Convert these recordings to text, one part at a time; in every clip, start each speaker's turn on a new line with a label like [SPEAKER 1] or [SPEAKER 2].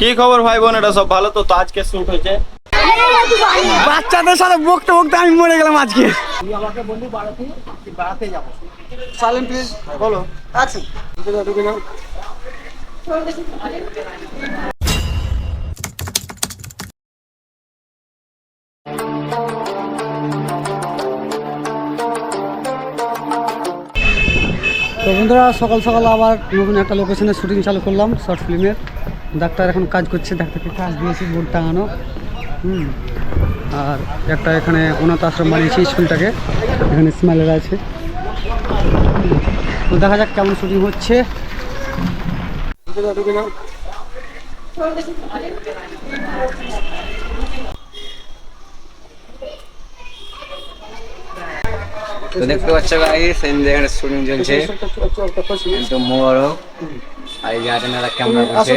[SPEAKER 1] কি খবর ভাই বোন এটা সব ভালো তো? তো আজকে শুট হয়েছে।
[SPEAKER 2] বাচ্চাদের সাথে বকতে বকতে আমি মরে গেলাম আজকে। সালেম প্লিজ বলো। অ্যাকশন তো বন্ধুরা সকাল সকাল আবার নতুন একটা লোকেশনে শুটিং চালু করলাম শর্ট ফিল্মের ডাক্তার এখন কাজ করছে, ডাক্তারকে কাজ দিয়েছি বোর্ড টাঙানো। হুম, আর একটা এখানে অনাথ আশ্রম বানিয়েছি স্কুলটাকে, এখানে স্মাইলের আছে। তো দেখা যাক কেমন শুটিং হচ্ছে।
[SPEAKER 3] তো দেখতে পাচ্ছ গাইস এই এখানে শুটিং চলছে। কিন্তু মোবারক। আর এই যে আটেনারা ক্যামেরা করছে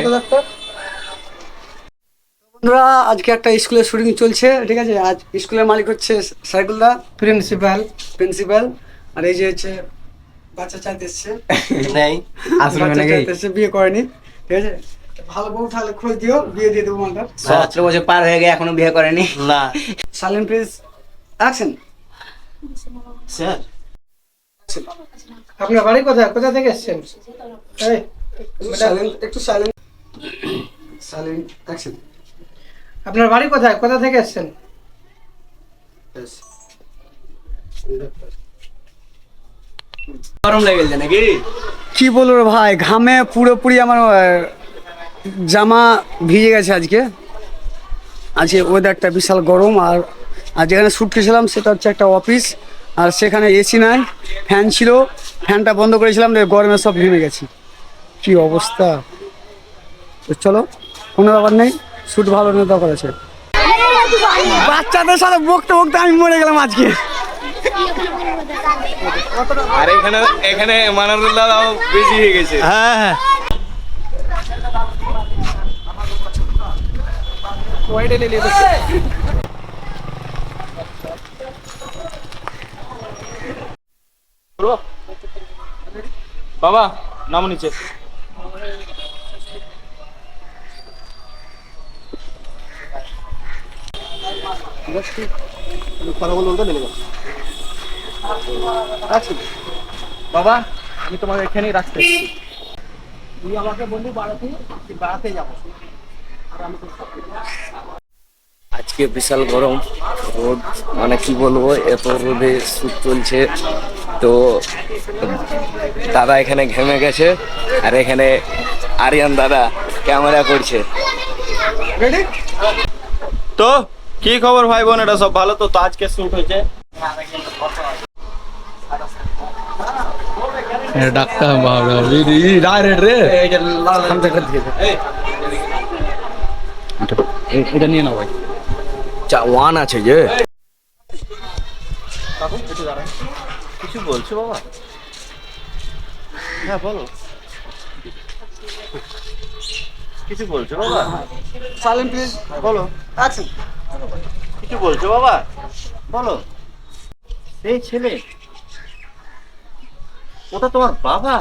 [SPEAKER 2] বন্ধুরা আজকে একটা স্কুলের শুটিং চলছে ঠিক আছে? আজ স্কুলের মালিক হচ্ছে সাইকুলদা প্রিন্সিপাল প্রিন্সিপাল আর এই যে হচ্ছে বাচ্চা চাইতে এসছে।
[SPEAKER 3] নেই আসলে
[SPEAKER 2] বিয়ে করেনি ঠিক আছে? ভালো বউ তাহলে খোঁজ দিও বিয়ে দিয়ে দেবো মালটা।
[SPEAKER 3] সতেরো বছর পার হয়ে গিয়ে এখনও বিয়ে করেনি।
[SPEAKER 1] না।
[SPEAKER 2] Silent please action
[SPEAKER 1] sir.
[SPEAKER 4] আপনার বাড়ি কোথায়? কোথা থেকে এসছেন?
[SPEAKER 2] একটু সাইলেন্ট সাইলেন্ট অ্যাকশন
[SPEAKER 4] আপনার বাড়ি কোথায়? কোথা থেকে এসছেন?
[SPEAKER 3] গরম লেগে গেছে নাকি?
[SPEAKER 2] কি বলব ভাই ঘামে পুরোপুরি আমার জামা ভিজে গেছে আজকে। আজকে ওয়েদারটা বিশাল গরম আর আর যেখানে শ্যুট করেছিলাম সেটা হচ্ছে একটা অফিস আর সেখানে এসি নাই ফ্যান ছিল ফ্যানটা বন্ধ করেছিলাম গরমে সব ঘেমে গেছি। কি অবস্থা? তো চলো কোনো ব্যাপার নেই শ্যুট ভালো নিয়ে দরকার আছে। বাচ্চাদের সাথে বকতে বকতে আমি মরে গেলাম আজকে।
[SPEAKER 1] আর এখানে এখানে মানারুল্লাহ বেশি হয়ে গেছে।
[SPEAKER 2] হ্যাঁ হ্যাঁ।
[SPEAKER 1] বাবা নাম নিচে। বাবা আমি তোমাকে এখানেই রাখতে
[SPEAKER 4] তুই আমাকে বললি বাড়াতে বাড়াতে যাব
[SPEAKER 3] আজকে বিশাল গরম। রোদ মানে কি বলব এত রোদে শুট চলছে। তো দাদা এখানে ঘেমে গেছে আর এখানে আরিয়ান দাদা ক্যামেরা করছে।
[SPEAKER 1] তো কি খবর ভাই বোন এটা সব ভালো তো? তো আজকে শুট হয়েছে।
[SPEAKER 5] ডাক্তার বাবা ডাইরেক্ট রে এটা নিয়ে নাও ভাই।
[SPEAKER 3] চা ওয়ান আছে যে।
[SPEAKER 1] কিছু বলছো বাবা? হ্যাঁ বলো। কিছু বলছো বাবা?
[SPEAKER 2] সাইলেন্ট প্লিজ
[SPEAKER 1] বলো।
[SPEAKER 2] অ্যাকশন
[SPEAKER 1] কিছু বলছো বাবা? বলো। এই ছেলে ওটা তোমার বাবা?